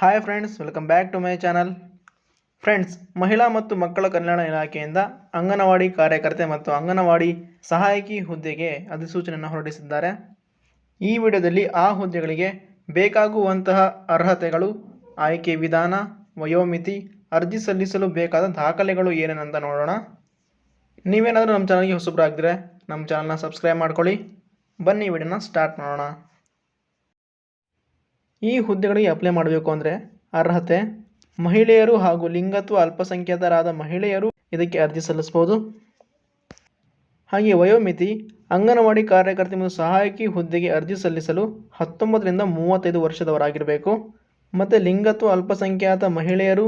Hi friends welcome back to my channel friends ಮಹಿಳಾ ಮತ್ತು ಮಕ್ಕಳ ಕಲ್ಯಾಣ ಇಲಾಖೆಯಿಂದ ಅಂಗನವಾಡಿ ಕಾರ್ಯಕರ್ತೆ ಮತ್ತು ಅಂಗನವಾಡಿ ಸಹಾಯಕಿ ಹುದ್ದೆಗೆ ಅಧಿಸೂಚನೆಯನ್ನು ಹೊರಡಿಸಿದ್ದಾರೆ. ಈ ವಿಡಿಯೋದಲ್ಲಿ ಆ ಹುದ್ದೆಗಳಿಗೆ ಬೇಕಾಗುವಂತಹ ಅರ್ಹತೆಗಳು, ಆಯ್ಕೆ ವಿಧಾನ, ವಯೋಮಿತಿ, ಅರ್ಜಿ ಸಲ್ಲಿಸಲು ಬೇಕಾದ ದಾಖಲೆಗಳು ಏನೇನಂತ ನೋಡೋಣ. ನೀವೇನಾದರೂ ನಮ್ಮ ಚಾನಲ್ಗೆ ಹೊಸಬರಾಗಿದ್ದರೆ ನಮ್ಮ ಚಾನಲ್ನ ಸಬ್ಸ್ಕ್ರೈಬ್ ಮಾಡ್ಕೊಳ್ಳಿ. ಬನ್ನಿ ವಿಡಿಯೋನ ಸ್ಟಾರ್ಟ್ ಮಾಡೋಣ. ಈ ಹುದ್ದೆಗಳಿಗೆ ಅಪ್ಲೈ ಮಾಡಬೇಕು ಅಂದರೆ ಅರ್ಹತೆ ಮಹಿಳೆಯರು ಹಾಗೂ ಲಿಂಗತ್ವ ಅಲ್ಪಸಂಖ್ಯಾತರಾದ ಮಹಿಳೆಯರು ಇದಕ್ಕೆ ಅರ್ಜಿ ಸಲ್ಲಿಸ್ಬೋದು ಹಾಗೆ ವಯೋಮಿತಿ, ಅಂಗನವಾಡಿ ಕಾರ್ಯಕರ್ತೆ ಮತ್ತು ಸಹಾಯಕಿ ಹುದ್ದೆಗೆ ಅರ್ಜಿ ಸಲ್ಲಿಸಲು ಹತ್ತೊಂಬತ್ತರಿಂದ ಮೂವತ್ತೈದು ವರ್ಷದವರಾಗಿರಬೇಕು. ಮತ್ತು ಲಿಂಗತ್ವ ಅಲ್ಪಸಂಖ್ಯಾತ ಮಹಿಳೆಯರು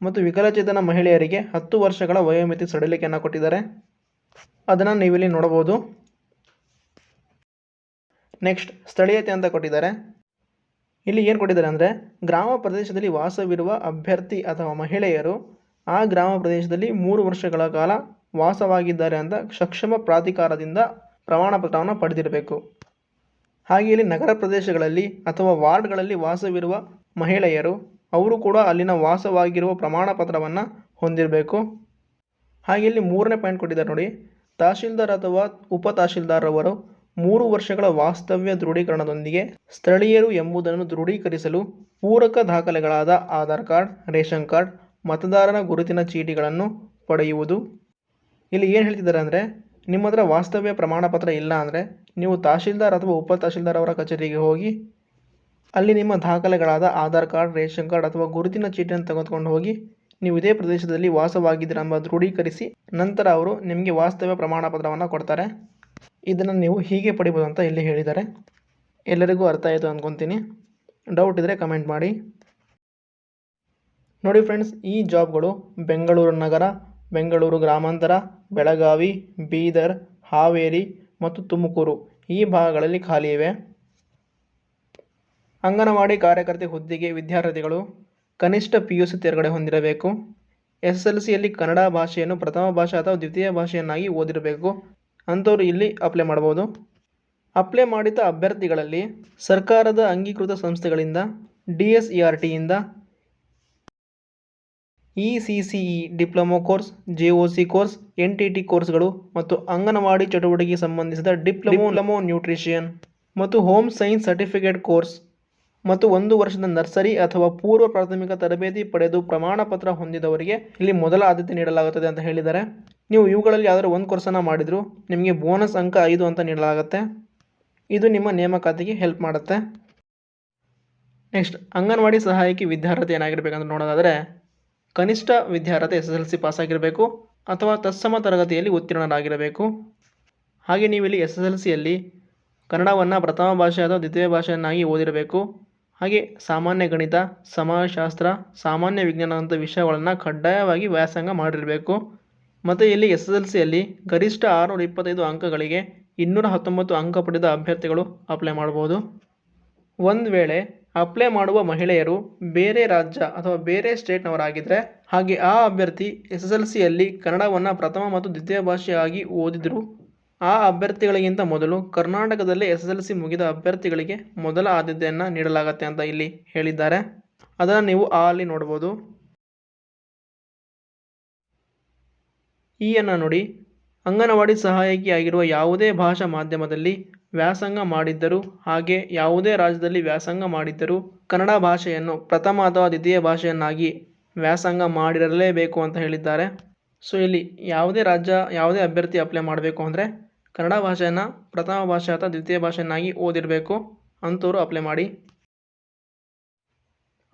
ಮತ್ತು ವಿಕಲಚೇತನ ಮಹಿಳೆಯರಿಗೆ ಹತ್ತು ವರ್ಷಗಳ ವಯೋಮಿತಿ ಸಡಿಲಿಕೆಯನ್ನು ಕೊಟ್ಟಿದ್ದಾರೆ. ಅದನ್ನು ನೀವಿಲ್ಲಿ ನೋಡಬಹುದು. ನೆಕ್ಸ್ಟ್ ಸ್ಥಳೀಯತೆ ಅಂತ ಕೊಟ್ಟಿದ್ದಾರೆ. ಇಲ್ಲಿ ಏನು ಕೊಟ್ಟಿದ್ದಾರೆ ಅಂದರೆ, ಗ್ರಾಮ ಪ್ರದೇಶದಲ್ಲಿ ವಾಸವಿರುವ ಅಭ್ಯರ್ಥಿ ಅಥವಾ ಮಹಿಳೆಯರು ಆ ಗ್ರಾಮ ಪ್ರದೇಶದಲ್ಲಿ ಮೂರು ವರ್ಷಗಳ ಕಾಲ ವಾಸವಾಗಿದ್ದಾರೆ ಅಂತ ಸಕ್ಷಮ ಪ್ರಾಧಿಕಾರದಿಂದ ಪ್ರಮಾಣ ಪತ್ರವನ್ನು ಪಡೆದಿರಬೇಕು. ಹಾಗೆ ಇಲ್ಲಿ ನಗರ ಪ್ರದೇಶಗಳಲ್ಲಿ ಅಥವಾ ವಾರ್ಡ್ಗಳಲ್ಲಿ ವಾಸವಿರುವ ಮಹಿಳೆಯರು, ಅವರು ಕೂಡ ಅಲ್ಲಿನ ವಾಸವಾಗಿರುವ ಪ್ರಮಾಣ ಪತ್ರವನ್ನು ಹೊಂದಿರಬೇಕು. ಹಾಗೆ ಇಲ್ಲಿ ಮೂರನೇ ಪಾಯಿಂಟ್ ಕೊಟ್ಟಿದ್ದಾರೆ ನೋಡಿ, ತಹಶೀಲ್ದಾರ್ ಅಥವಾ ಉಪ ತಹಶೀಲ್ದಾರ್ ಅವರು ಮೂರು ವರ್ಷಗಳ ವಾಸ್ತವ್ಯ ದೃಢೀಕರಣದೊಂದಿಗೆ ಸ್ಥಳೀಯರು ಎಂಬುದನ್ನು ದೃಢೀಕರಿಸಲು ಪೂರಕ ದಾಖಲೆಗಳಾದ ಆಧಾರ್ ಕಾರ್ಡ್, ರೇಷನ್ ಕಾರ್ಡ್, ಮತದಾರನ ಗುರುತಿನ ಚೀಟಿಗಳನ್ನು ಪಡೆಯುವುದು. ಇಲ್ಲಿ ಏನು ಹೇಳ್ತಿದ್ದಾರೆ ಅಂದರೆ, ನಿಮ್ಮ ಹತ್ರ ವಾಸ್ತವ್ಯ ಪ್ರಮಾಣ ಪತ್ರ ಇಲ್ಲ ಅಂದರೆ ನೀವು ತಹಶೀಲ್ದಾರ್ ಅಥವಾ ಉಪ ತಹಶೀಲ್ದಾರ್ ಅವರ ಕಚೇರಿಗೆ ಹೋಗಿ ಅಲ್ಲಿ ನಿಮ್ಮ ದಾಖಲೆಗಳಾದ ಆಧಾರ್ ಕಾರ್ಡ್, ರೇಷನ್ ಕಾರ್ಡ್ ಅಥವಾ ಗುರುತಿನ ಚೀಟಿಯನ್ನು ತೆಗೆದುಕೊಂಡು ಹೋಗಿ ನೀವು ಇದೇ ಪ್ರದೇಶದಲ್ಲಿ ವಾಸವಾಗಿದ್ದೀರ ಎಂಬ ದೃಢೀಕರಿಸಿ ನಂತರ ಅವರು ನಿಮಗೆ ವಾಸ್ತವ್ಯ ಪ್ರಮಾಣ ಪತ್ರವನ್ನು ಕೊಡ್ತಾರೆ. ಇದನ್ನು ನೀವು ಹೀಗೆ ಪಡಿಬೋದು ಅಂತ ಇಲ್ಲಿ ಹೇಳಿದ್ದಾರೆ. ಎಲ್ಲರಿಗೂ ಅರ್ಥ ಆಯಿತು ಅಂದ್ಕೊತೀನಿ ಡೌಟ್ ಇದ್ದರೆ ಕಮೆಂಟ್ ಮಾಡಿ. ನೋಡಿ ಫ್ರೆಂಡ್ಸ್ ಈ ಜಾಬ್ಗಳು ಬೆಂಗಳೂರು ನಗರ, ಬೆಂಗಳೂರು ಗ್ರಾಮಾಂತರ, ಬೆಳಗಾವಿ, ಬೀದರ್, ಹಾವೇರಿ ಮತ್ತು ತುಮಕೂರು ಈ ಭಾಗಗಳಲ್ಲಿ ಖಾಲಿ ಇವೆ. ಅಂಗನವಾಡಿ ಕಾರ್ಯಕರ್ತೆ ಹುದ್ದೆಗೆ ವಿದ್ಯಾರ್ಥಿಗಳು ಕನಿಷ್ಠ ಪಿ ಯು ಸಿ ತೇರ್ಗಡೆ ಹೊಂದಿರಬೇಕು. ಎಸ್ ಎಲ್ ಸಿಯಲ್ಲಿ ಕನ್ನಡ ಭಾಷೆಯನ್ನು ಪ್ರಥಮ ಭಾಷೆ ಅಥವಾ ದ್ವಿತೀಯ ಭಾಷೆಯನ್ನಾಗಿ ಓದಿರಬೇಕು. ಅಂಥವ್ರು ಇಲ್ಲಿ ಅಪ್ಲೈ ಮಾಡ್ಬೋದು. ಅಪ್ಲೈ ಮಾಡಿದ ಅಭ್ಯರ್ಥಿಗಳಲ್ಲಿ ಸರ್ಕಾರದ ಅಂಗೀಕೃತ ಸಂಸ್ಥೆಗಳಿಂದ D S E R ಟಿಯಿಂದ E C C E diploma course J O C course N T T ಕೋರ್ಸ್ಗಳು ಮತ್ತು ಅಂಗನವಾಡಿ ಚಟುವಟಿಕೆಗೆ ಸಂಬಂಧಿಸಿದ ಡಿಪ್ಲೊಮೊ ನ್ಯೂಟ್ರಿಷಿಯನ್ ಮತ್ತು ಹೋಮ್ ಸೈನ್ಸ್ ಸರ್ಟಿಫಿಕೇಟ್ ಕೋರ್ಸ್ ಮತ್ತು ಒಂದು ವರ್ಷದ ನರ್ಸರಿ ಅಥವಾ ಪೂರ್ವ ಪ್ರಾಥಮಿಕ ತರಬೇತಿ ಪಡೆದು ಪ್ರಮಾಣಪತ್ರ ಹೊಂದಿದವರಿಗೆ ಇಲ್ಲಿ ಮೊದಲ ಆದ್ಯತೆ ನೀಡಲಾಗುತ್ತದೆ ಅಂತ ಹೇಳಿದ್ದಾರೆ. ನೀವು ಇವುಗಳಲ್ಲಿ ಯಾವ್ದಾದ್ರು ಒಂದು ಕೋರ್ಸನ್ನು ಮಾಡಿದ್ರು ನಿಮಗೆ ಬೋನಸ್ ಅಂಕ ಐದು ಅಂತ ನೀಡಲಾಗುತ್ತೆ. ಇದು ನಿಮ್ಮ ನೇಮಕಾತಿಗೆ ಹೆಲ್ಪ್ ಮಾಡುತ್ತೆ. ನೆಕ್ಸ್ಟ್ ಅಂಗನವಾಡಿ ಸಹಾಯಕಿ ವಿದ್ಯಾರ್ಥಿ ಏನಾಗಿರಬೇಕಂತ ನೋಡೋದಾದರೆ, ಕನಿಷ್ಠ ವಿದ್ಯಾರ್ಥಿ ಎಸ್ ಎಸ್ ಎಲ್ ಸಿ ಪಾಸಾಗಿರಬೇಕು ಅಥವಾ ತತ್ಸಮ ತರಗತಿಯಲ್ಲಿ ಉತ್ತೀರ್ಣರಾಗಿರಬೇಕು. ಹಾಗೆ ನೀವು ಇಲ್ಲಿ ಎಸ್ ಎಸ್ ಎಲ್ ಸಿಯಲ್ಲಿ ಕನ್ನಡವನ್ನು ಪ್ರಥಮ ಭಾಷೆ ಅಥವಾ ದ್ವಿತೀಯ ಭಾಷೆಯನ್ನಾಗಿ ಓದಿರಬೇಕು. ಹಾಗೆ ಸಾಮಾನ್ಯ ಗಣಿತ, ಸಮಾಜಶಾಸ್ತ್ರ, ಸಾಮಾನ್ಯ ವಿಜ್ಞಾನದಂಥ ವಿಷಯಗಳನ್ನು ಕಡ್ಡಾಯವಾಗಿ ವ್ಯಾಸಂಗ ಮಾಡಿರಬೇಕು. ಮತ್ತು ಇಲ್ಲಿ ಎಸ್ ಎಸ್ ಎಲ್ ಸಿಯಲ್ಲಿ ಗರಿಷ್ಠ ಆರುನೂರ ಇಪ್ಪತ್ತೈದು ಅಂಕಗಳಿಗೆ ಇನ್ನೂರ ಹತ್ತೊಂಬತ್ತು ಅಂಕ ಪಡೆದ ಅಭ್ಯರ್ಥಿಗಳು ಅಪ್ಲೈ ಮಾಡ್ಬೋದು. ಒಂದು ವೇಳೆ ಅಪ್ಲೈ ಮಾಡುವ ಮಹಿಳೆಯರು ಬೇರೆ ರಾಜ್ಯ ಅಥವಾ ಬೇರೆ ಸ್ಟೇಟ್ನವರಾಗಿದ್ದರೆ ಹಾಗೆ ಆ ಅಭ್ಯರ್ಥಿ ಎಸ್ ಎಸ್ ಎಲ್ ಸಿಯಲ್ಲಿ ಕನ್ನಡವನ್ನು ಪ್ರಥಮ ಮತ್ತು ದ್ವಿತೀಯ ಭಾಷೆಯಾಗಿ ಓದಿದ್ರು. ಆ ಅಭ್ಯರ್ಥಿಗಳಿಗಿಂತ ಮೊದಲು ಕರ್ನಾಟಕದಲ್ಲಿ ಎಸ್ ಎಸ್ ಎಲ್ ಸಿ ಮುಗಿದ ಅಭ್ಯರ್ಥಿಗಳಿಗೆ ಮೊದಲ ಆದ್ಯತೆಯನ್ನು ನೀಡಲಾಗುತ್ತೆ ಅಂತ ಇಲ್ಲಿ ಹೇಳಿದ್ದಾರೆ. ಅದನ್ನು ನೀವು ಆ ಅಲ್ಲಿ ನೋಡ್ಬೋದು. ಅನ್ನು ನೋಡಿ ಅಂಗನವಾಡಿ ಸಹಾಯಕಿಯಾಗಿರುವ ಯಾವುದೇ ಭಾಷಾ ಮಾಧ್ಯಮದಲ್ಲಿ ವ್ಯಾಸಂಗ ಮಾಡಿದ್ದರು ಹಾಗೆ ಯಾವುದೇ ರಾಜ್ಯದಲ್ಲಿ ವ್ಯಾಸಂಗ ಮಾಡಿದ್ದರೂ ಕನ್ನಡ ಭಾಷೆಯನ್ನು ಪ್ರಥಮ ಅಥವಾ ದ್ವಿತೀಯ ಭಾಷೆಯನ್ನಾಗಿ ವ್ಯಾಸಂಗ ಮಾಡಿರಲೇಬೇಕು ಅಂತ ಹೇಳಿದ್ದಾರೆ. ಸೊ, ಇಲ್ಲಿ ಯಾವುದೇ ರಾಜ್ಯ, ಯಾವುದೇ ಅಭ್ಯರ್ಥಿ ಅಪ್ಲೈ ಮಾಡಬೇಕು ಅಂದರೆ ಕನ್ನಡ ಭಾಷೆಯನ್ನು ಪ್ರಥಮ ಭಾಷೆ ಅಥವಾ ದ್ವಿತೀಯ ಭಾಷೆಯನ್ನಾಗಿ ಓದಿರಬೇಕು ಅಂಥವ್ರು ಅಪ್ಲೈ ಮಾಡಿ.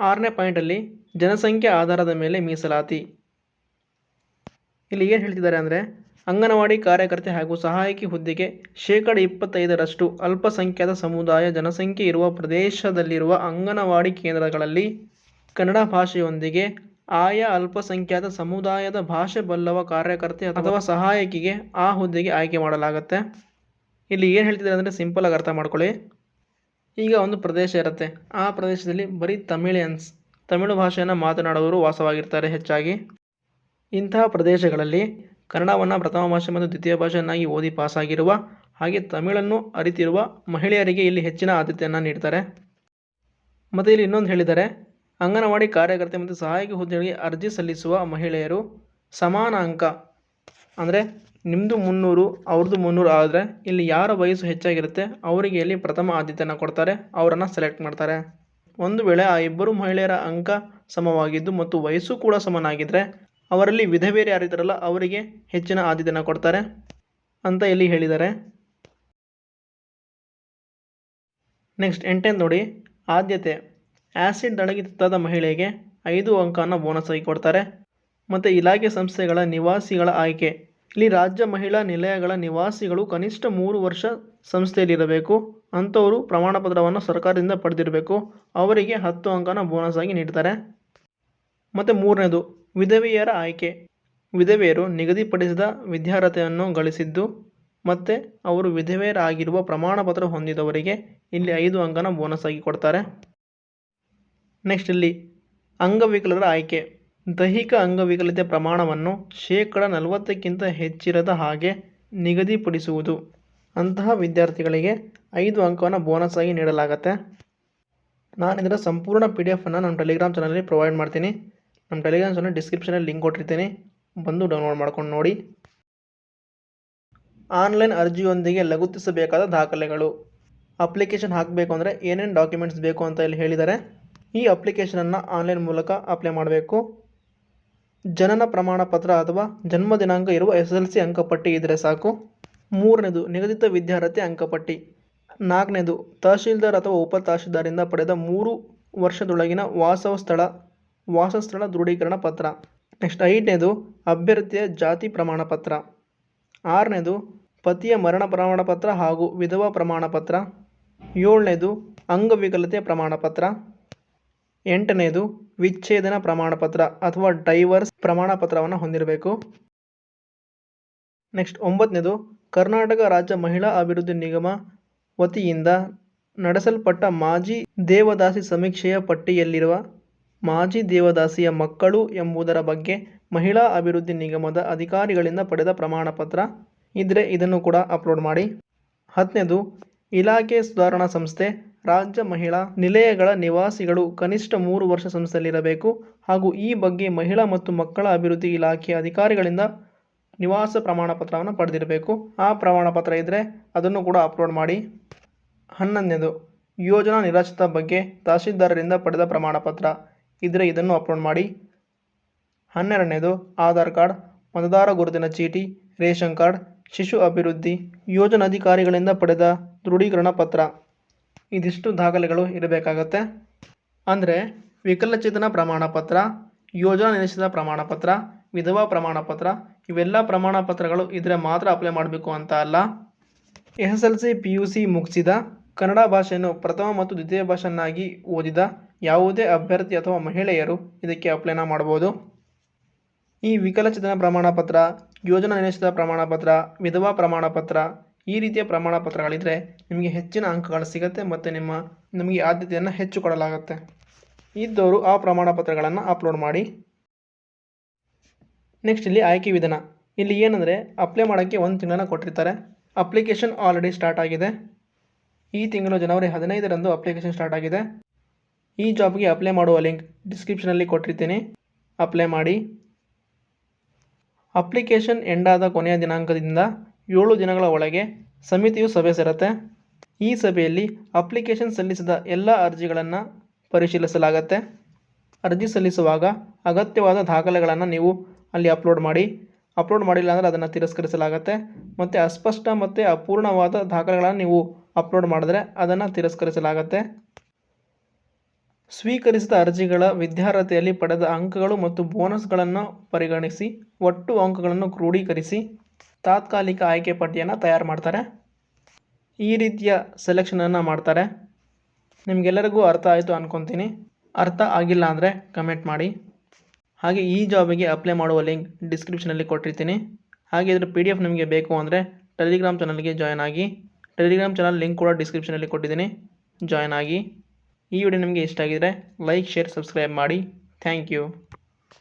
ಆರನೇ ಪಾಯಿಂಟಲ್ಲಿ ಜನಸಂಖ್ಯೆ ಆಧಾರದ ಮೇಲೆ ಮೀಸಲಾತಿ. ಇಲ್ಲಿ ಏನು ಹೇಳ್ತಿದ್ದಾರೆ ಅಂದರೆ, ಅಂಗನವಾಡಿ ಕಾರ್ಯಕರ್ತೆ ಹಾಗೂ ಸಹಾಯಕಿ ಹುದ್ದೆಗೆ ಶೇಕಡ ಇಪ್ಪತ್ತೈದರಷ್ಟು ಅಲ್ಪಸಂಖ್ಯಾತ ಸಮುದಾಯ ಜನಸಂಖ್ಯೆ ಇರುವ ಪ್ರದೇಶದಲ್ಲಿರುವ ಅಂಗನವಾಡಿ ಕೇಂದ್ರಗಳಲ್ಲಿ ಕನ್ನಡ ಭಾಷೆಯೊಂದಿಗೆ ಆಯಾ ಅಲ್ಪಸಂಖ್ಯಾತ ಸಮುದಾಯದ ಭಾಷೆ ಬಲ್ಲವ ಕಾರ್ಯಕರ್ತೆ ಅಥವಾ ಸಹಾಯಕಿಗೆ ಆ ಹುದ್ದೆಗೆ ಆಯ್ಕೆ ಮಾಡಲಾಗುತ್ತೆ. ಇಲ್ಲಿ ಏನು ಹೇಳ್ತಿದ್ದಾರೆ ಅಂದರೆ ಸಿಂಪಲಾಗಿ ಅರ್ಥ ಮಾಡ್ಕೊಳ್ಳಿ. ಈಗ ಒಂದು ಪ್ರದೇಶ ಇರುತ್ತೆ. ಆ ಪ್ರದೇಶದಲ್ಲಿ ಬರೀ ತಮಿಳಿಯನ್ಸ್, ತಮಿಳು ಭಾಷೆಯನ್ನು ಮಾತನಾಡುವವರು ವಾಸವಾಗಿರ್ತಾರೆ ಹೆಚ್ಚಾಗಿ. ಇಂತಹ ಪ್ರದೇಶಗಳಲ್ಲಿ ಕನ್ನಡವನ್ನು ಪ್ರಥಮ ಭಾಷೆ ಮತ್ತು ದ್ವಿತೀಯ ಭಾಷೆಯನ್ನಾಗಿ ಓದಿ ಪಾಸಾಗಿರುವ ಹಾಗೆ ತಮಿಳನ್ನು ಅರಿತಿರುವ ಮಹಿಳೆಯರಿಗೆ ಇಲ್ಲಿ ಹೆಚ್ಚಿನ ಆದ್ಯತೆಯನ್ನು ನೀಡ್ತಾರೆ. ಮತ್ತು ಇಲ್ಲಿ ಇನ್ನೊಂದು ಹೇಳಿದ್ದಾರೆ ಅಂಗನವಾಡಿ ಕಾರ್ಯಕರ್ತೆ ಮತ್ತು ಸಹಾಯಕ ಹುದ್ದೆಗಳಿಗೆ ಅರ್ಜಿ ಸಲ್ಲಿಸುವ ಮಹಿಳೆಯರು ಸಮಾನ ಅಂಕ, ಅಂದರೆ ನಿಮ್ಮದು ಮುನ್ನೂರು, ಅವ್ರದ್ದು ಮುನ್ನೂರು ಆದರೆ ಇಲ್ಲಿ ಯಾರ ವಯಸ್ಸು ಹೆಚ್ಚಾಗಿರುತ್ತೆ ಅವರಿಗೆ ಇಲ್ಲಿ ಪ್ರಥಮ ಆದ್ಯತೆಯನ್ನು ಕೊಡ್ತಾರೆ, ಅವರನ್ನು ಸೆಲೆಕ್ಟ್ ಮಾಡ್ತಾರೆ. ಒಂದು ವೇಳೆ ಆ ಇಬ್ಬರು ಮಹಿಳೆಯರ ಅಂಕ ಸಮವಾಗಿದ್ದು ಮತ್ತು ವಯಸ್ಸು ಕೂಡ ಸಮನಾಗಿದ್ದರೆ ಅವರಲ್ಲಿ ವಿಧವೆಯರು ಯಾರಿದ್ದಾರಲ್ಲ, ಅವರಿಗೆ ಹೆಚ್ಚಿನ ಆದ್ಯತೆಯನ್ನು ಕೊಡ್ತಾರೆ ಅಂತ ಇಲ್ಲಿ ಹೇಳಿದ್ದಾರೆ. ನೆಕ್ಸ್ಟ್ ಎಂಟೇನು ನೋಡಿ. ಆದ್ಯತೆ. ಆ್ಯಸಿಡ್ ದಳಗಿ ತುತ್ತಾದ ಮಹಿಳೆಗೆ ಐದು ಅಂಕನ ಬೋನಸ್ ಆಗಿ ಕೊಡ್ತಾರೆ. ಮತ್ತು ಇಲಾಖೆ ಸಂಸ್ಥೆಗಳ ನಿವಾಸಿಗಳ ಆಯ್ಕೆ. ಇಲ್ಲಿ ರಾಜ್ಯ ಮಹಿಳಾ ನಿಲಯಗಳ ನಿವಾಸಿಗಳು ಕನಿಷ್ಠ ಮೂರು ವರ್ಷ ಸಂಸ್ಥೆಯಲ್ಲಿರಬೇಕು ಅಂಥವರು ಪ್ರಮಾಣಪತ್ರವನ್ನು ಸರ್ಕಾರದಿಂದ ಪಡೆದಿರಬೇಕು. ಅವರಿಗೆ ಹತ್ತು ಅಂಕನ ಬೋನಸ್ ಆಗಿ ನೀಡ್ತಾರೆ. ಮತ್ತು ಮೂರನೇದು ವಿಧವೆಯರ ಆಯ್ಕೆ. ವಿಧವೆಯರು ನಿಗದಿಪಡಿಸಿದ ವಿದ್ಯಾರ್ಹತೆಯನ್ನು ಗಳಿಸಿದ್ದು, ಮತ್ತು ಅವರು ವಿಧವೆಯರಾಗಿರುವ ಪ್ರಮಾಣಪತ್ರ ಹೊಂದಿದವರಿಗೆ ಇಲ್ಲಿ ಐದು ಅಂಕನ ಬೋನಸ್ ಆಗಿ ಕೊಡ್ತಾರೆ. ನೆಕ್ಸ್ಟ್ ಇಲ್ಲಿ, ಅಂಗವಿಕಲರ ಆಯ್ಕೆ. ದೈಹಿಕ ಅಂಗವಿಕಲತೆ ಪ್ರಮಾಣವನ್ನು ಶೇಕಡ ನಲವತ್ತಕ್ಕಿಂತ ಹೆಚ್ಚಿರದ ಹಾಗೆ ನಿಗದಿಪಡಿಸುವುದು. ಅಂತಹ ವಿದ್ಯಾರ್ಥಿಗಳಿಗೆ ಐದು ಅಂಕವನ್ನು ಬೋನಸ್ ಆಗಿ ನೀಡಲಾಗತ್ತೆ. ನಾನು ಇದರ ಸಂಪೂರ್ಣ ಪಿ ಡಿ ಎಫನ್ನು ನಾನು ಟೆಲಿಗ್ರಾಮ್ ಚಾನಲಲ್ಲಿ ಪ್ರೊವೈಡ್ ಮಾಡ್ತೀನಿ. ನಮ್ಮ ಟೆಲಿಗ್ರಾಮ್ ಚಾನಲ್ ಡಿಸ್ಕ್ರಿಪ್ಷನಲ್ಲಿ ಲಿಂಕ್ ಕೊಟ್ಟಿರ್ತೀನಿ. ಬಂದು ಡೌನ್ಲೋಡ್ ಮಾಡ್ಕೊಂಡು ನೋಡಿ. ಆನ್ಲೈನ್ ಅರ್ಜಿಯೊಂದಿಗೆ ಲಗತ್ತಿಸಬೇಕಾದ ದಾಖಲೆಗಳು. ಅಪ್ಲಿಕೇಶನ್ ಹಾಕಬೇಕು ಅಂದರೆ ಏನೇನು ಡಾಕ್ಯುಮೆಂಟ್ಸ್ ಬೇಕು ಅಂತ ಇಲ್ಲಿ ಹೇಳಿದ್ದಾರೆ. ಈ ಅಪ್ಲಿಕೇಶನನ್ನು ಆನ್ಲೈನ್ ಮೂಲಕ ಅಪ್ಲೈ ಮಾಡಬೇಕು. ಜನನ ಪ್ರಮಾಣ ಪತ್ರ ಅಥವಾ ಜನ್ಮ ದಿನಾಂಕ ಇರುವ ಎಸ್ ಎಲ್ ಸಿ ಅಂಕಪಟ್ಟಿ ಇದ್ದರೆ ಸಾಕು. ಮೂರನೇದು, ನಿಗದಿತ ವಿದ್ಯಾರ್ಹತೆ ಅಂಕಪಟ್ಟಿ. ನಾಲ್ಕನೇದು, ತಹಶೀಲ್ದಾರ್ ಅಥವಾ ಉಪ ತಹಶೀಲ್ದಾರಿಂದ ಪಡೆದ ಮೂರು ವರ್ಷದೊಳಗಿನ ವಾಸವ ಸ್ಥಳ. ವಾಸಸ್ಥಳ ದೃಢೀಕರಣ ಪತ್ರ. ನೆಕ್ಸ್ಟ್ ಐದನೇದು, ಅಭ್ಯರ್ಥಿಯ ಜಾತಿ ಪ್ರಮಾಣ ಪತ್ರ. ಆರನೇದು, ಪತಿಯ ಮರಣ ಪ್ರಮಾಣ ಪತ್ರ ಹಾಗೂ ವಿಧವಾ ಪ್ರಮಾಣ ಪತ್ರ. ಏಳನೇದು, ಅಂಗವಿಕಲತೆ ಪ್ರಮಾಣ ಪತ್ರ. ಎಂಟನೇದು, ವಿಚ್ಛೇದನ ಪ್ರಮಾಣ ಪತ್ರ ಅಥವಾ ಡೈವರ್ಸ್ ಪ್ರಮಾಣ ಪತ್ರವನ್ನು ಹೊಂದಿರಬೇಕು. ನೆಕ್ಸ್ಟ್ ಒಂಬತ್ತನೇದು ಕರ್ನಾಟಕ ರಾಜ್ಯ ಮಹಿಳಾ ಅಭಿವೃದ್ಧಿ ನಿಗಮ ವತಿಯಿಂದ ನಡೆಸಲ್ಪಟ್ಟ ಮಾಜಿ ದೇವದಾಸಿ ಸಮೀಕ್ಷೆಯ ಪಟ್ಟಿಯಲ್ಲಿರುವ ಮಾಜಿ ದೇವದಾಸಿಯ ಮಕ್ಕಳು ಎಂಬುದರ ಬಗ್ಗೆ ಮಹಿಳಾ ಅಭಿವೃದ್ಧಿ ನಿಗಮದ ಅಧಿಕಾರಿಗಳಿಂದ ಪಡೆದ ಪ್ರಮಾಣ ಪತ್ರ ಇದ್ದರೆ ಇದನ್ನು ಕೂಡ ಅಪ್ಲೋಡ್ ಮಾಡಿ. ಹತ್ತನೇದು ಇಲಾಖೆ ಸುಧಾರಣಾ ಸಂಸ್ಥೆ, ರಾಜ್ಯ ಮಹಿಳಾ ನಿಲಯಗಳ ನಿವಾಸಿಗಳು ಕನಿಷ್ಠ ಮೂರು ವರ್ಷ ಸಂಸ್ಥೆಯಲ್ಲಿರಬೇಕು ಹಾಗೂ ಈ ಬಗ್ಗೆ ಮಹಿಳಾ ಮತ್ತು ಮಕ್ಕಳ ಅಭಿವೃದ್ಧಿ ಇಲಾಖೆಯ ಅಧಿಕಾರಿಗಳಿಂದ ನಿವಾಸ ಪ್ರಮಾಣ ಪತ್ರವನ್ನು ಪಡೆದಿರಬೇಕು. ಆ ಪ್ರಮಾಣ ಪತ್ರ ಇದ್ದರೆ ಅದನ್ನು ಕೂಡ ಅಪ್ಲೋಡ್ ಮಾಡಿ. ಹನ್ನೊಂದನೇದು, ಯೋಜನಾ ನಿರಾಶ್ರಿತ ಬಗ್ಗೆ ತಹಶೀಲ್ದಾರರಿಂದ ಪಡೆದ ಪ್ರಮಾಣ ಪತ್ರ ಇದ್ದರೆ ಇದನ್ನು ಅಪ್ಲೋಡ್ ಮಾಡಿ. ಹನ್ನೆರಡನೇದು, ಆಧಾರ್ ಕಾರ್ಡ್, ಮತದಾರ ಗುರುತಿನ ಚೀಟಿ, ರೇಷನ್ ಕಾರ್ಡ್, ಶಿಶು ಅಭಿವೃದ್ಧಿ ಯೋಜನಾಧಿಕಾರಿಗಳಿಂದ ಪಡೆದ ದೃಢೀಕರಣ ಪತ್ರ. ಇದಿಷ್ಟು ದಾಖಲೆಗಳು ಇರಬೇಕಾಗತ್ತೆ. ಅಂದರೆ, ವಿಕಲಚೇತನ ಪ್ರಮಾಣ ಪತ್ರ, ಯೋಜನಾ ನಿರೀಕ್ಷಿತ ಪ್ರಮಾಣ ಪತ್ರ, ವಿಧವಾ ಪ್ರಮಾಣ ಪತ್ರ, ಇವೆಲ್ಲ ಪ್ರಮಾಣ ಪತ್ರಗಳು ಇದ್ದರೆ ಮಾತ್ರ ಅಪ್ಲೈ ಮಾಡಬೇಕು ಅಂತ ಅಲ್ಲ. S S L C P U C ಮುಗಿಸಿದ, ಕನ್ನಡ ಭಾಷೆಯನ್ನು ಪ್ರಥಮ ಮತ್ತು ದ್ವಿತೀಯ ಭಾಷೆಯನ್ನಾಗಿ ಓದಿದ ಯಾವುದೇ ಅಭ್ಯರ್ಥಿ ಅಥವಾ ಮಹಿಳೆಯರು ಇದಕ್ಕೆ ಅಪ್ಲೈನ ಮಾಡ್ಬೋದು. ಈ ವಿಕಲಚೇತನ ಪ್ರಮಾಣ ಪತ್ರ, ಯೋಜನಾ ನಿರ್ದೇಶಿತ ಪ್ರಮಾಣ ಪತ್ರ, ವಿಧವಾ ಪ್ರಮಾಣ ಪತ್ರ ಈ ರೀತಿಯ ಪ್ರಮಾಣ ಪತ್ರಗಳಿದ್ದರೆ ನಿಮಗೆ ಹೆಚ್ಚಿನ ಅಂಕಗಳು ಸಿಗುತ್ತೆ ಮತ್ತು ನಿಮ್ಮ ನಿಮಗೆ ಆದ್ಯತೆಯನ್ನು ಹೆಚ್ಚು ಕೊಡಲಾಗುತ್ತೆ. ಇದ್ದವರು ಆ ಪ್ರಮಾಣ ಪತ್ರಗಳನ್ನು ಅಪ್ಲೋಡ್ ಮಾಡಿ. ನೆಕ್ಸ್ಟ್ ಇಲ್ಲಿ ಆಯ್ಕೆ ವಿಧಾನ. ಇಲ್ಲಿ ಏನಂದರೆ ಅಪ್ಲೈ ಮಾಡೋಕ್ಕೆ ಒಂದು ತಿಂಗಳನ್ನ ಕೊಟ್ಟಿರ್ತಾರೆ. ಅಪ್ಲಿಕೇಶನ್ ಆಲ್ರೆಡಿ ಸ್ಟಾರ್ಟ್ ಆಗಿದೆ. ಈ ತಿಂಗಳು ಜನವರಿ ಹದಿನೈದರಂದು ಅಪ್ಲಿಕೇಶನ್ ಸ್ಟಾರ್ಟ್ ಆಗಿದೆ. ಈ ಜಾಬ್ಗೆ ಅಪ್ಲೈ ಮಾಡುವ ಲಿಂಕ್ ಡಿಸ್ಕ್ರಿಪ್ಷನಲ್ಲಿ ಕೊಟ್ಟಿರ್ತೀನಿ. ಅಪ್ಲೈ ಮಾಡಿ. ಅಪ್ಲಿಕೇಶನ್ ಎಂಡಾದ ಕೊನೆಯ ದಿನಾಂಕದಿಂದ ಏಳು ದಿನಗಳ ಒಳಗೆ ಸಮಿತಿಯು ಸಭೆ ಸೇರುತ್ತೆ. ಈ ಸಭೆಯಲ್ಲಿ ಅಪ್ಲಿಕೇಶನ್ ಸಲ್ಲಿಸಿದ ಎಲ್ಲ ಅರ್ಜಿಗಳನ್ನು ಪರಿಶೀಲಿಸಲಾಗತ್ತೆ. ಅರ್ಜಿ ಸಲ್ಲಿಸುವಾಗ ಅಗತ್ಯವಾದ ದಾಖಲೆಗಳನ್ನು ನೀವು ಅಲ್ಲಿ ಅಪ್ಲೋಡ್ ಮಾಡಿ. ಅಪ್ಲೋಡ್ ಮಾಡಿಲ್ಲ ಅಂದರೆ ಅದನ್ನು ತಿರಸ್ಕರಿಸಲಾಗತ್ತೆ. ಮತ್ತು ಅಸ್ಪಷ್ಟ ಮತ್ತು ಅಪೂರ್ಣವಾದ ದಾಖಲೆಗಳನ್ನು ನೀವು ಅಪ್ಲೋಡ್ ಮಾಡಿದ್ರೆ ಅದನ್ನು ತಿರಸ್ಕರಿಸಲಾಗತ್ತೆ. ಸ್ವೀಕರಿಸಿದ ಅರ್ಜಿಗಳ ವಿದ್ಯಾರ್ಹತೆಯಲ್ಲಿ ಪಡೆದ ಅಂಕಗಳು ಮತ್ತು ಬೋನಸ್ಗಳನ್ನು ಪರಿಗಣಿಸಿ ಒಟ್ಟು ಅಂಕಗಳನ್ನು ಕ್ರೋಢೀಕರಿಸಿ ತಾತ್ಕಾಲಿಕ ಆಯ್ಕೆ ಪಟ್ಟಿಯನ್ನು ತಯಾರು ಮಾಡ್ತಾರೆ. ಈ ರೀತಿಯ ಸೆಲೆಕ್ಷನನ್ನು ಮಾಡ್ತಾರೆ. ನಿಮಗೆಲ್ಲರಿಗೂ ಅರ್ಥ ಆಯಿತು ಅಂದ್ಕೊತೀನಿ ಅರ್ಥ ಆಗಿಲ್ಲ ಅಂದರೆ ಕಮೆಂಟ್ ಮಾಡಿ. ಹಾಗೆ ಈ ಜಾಬಿಗೆ ಅಪ್ಲೈ ಮಾಡುವ ಲಿಂಕ್ ಡಿಸ್ಕ್ರಿಪ್ಷನಲ್ಲಿ ಕೊಟ್ಟಿರ್ತೀನಿ. ಹಾಗೆ ಇದ್ರ ಪಿ ಡಿ ಎಫ್ ನಿಮಗೆ ಬೇಕು ಅಂದರೆ ಟೆಲಿಗ್ರಾಮ್ ಚಾನಲ್ಗೆ ಜಾಯ್ನ್ ಆಗಿ. ಟೆಲಿಗ್ರಾಮ್ ಚಾನಲ್ ಲಿಂಕ್ ಕೂಡ ಡಿಸ್ಕ್ರಿಪ್ಷನಲ್ಲಿ ಕೊಟ್ಟಿದ್ದೀನಿ. ಜಾಯ್ನ್ ಆಗಿ. ಈ ವಿಡಿಯೋ ನಿಮಗೆ ಇಷ್ಟ ಆಗಿದರೆ ಲೈಕ್ ಶೇರ್ ಸಬ್ಸ್ಕ್ರೈಬ್ ಮಾಡಿ. Thank you.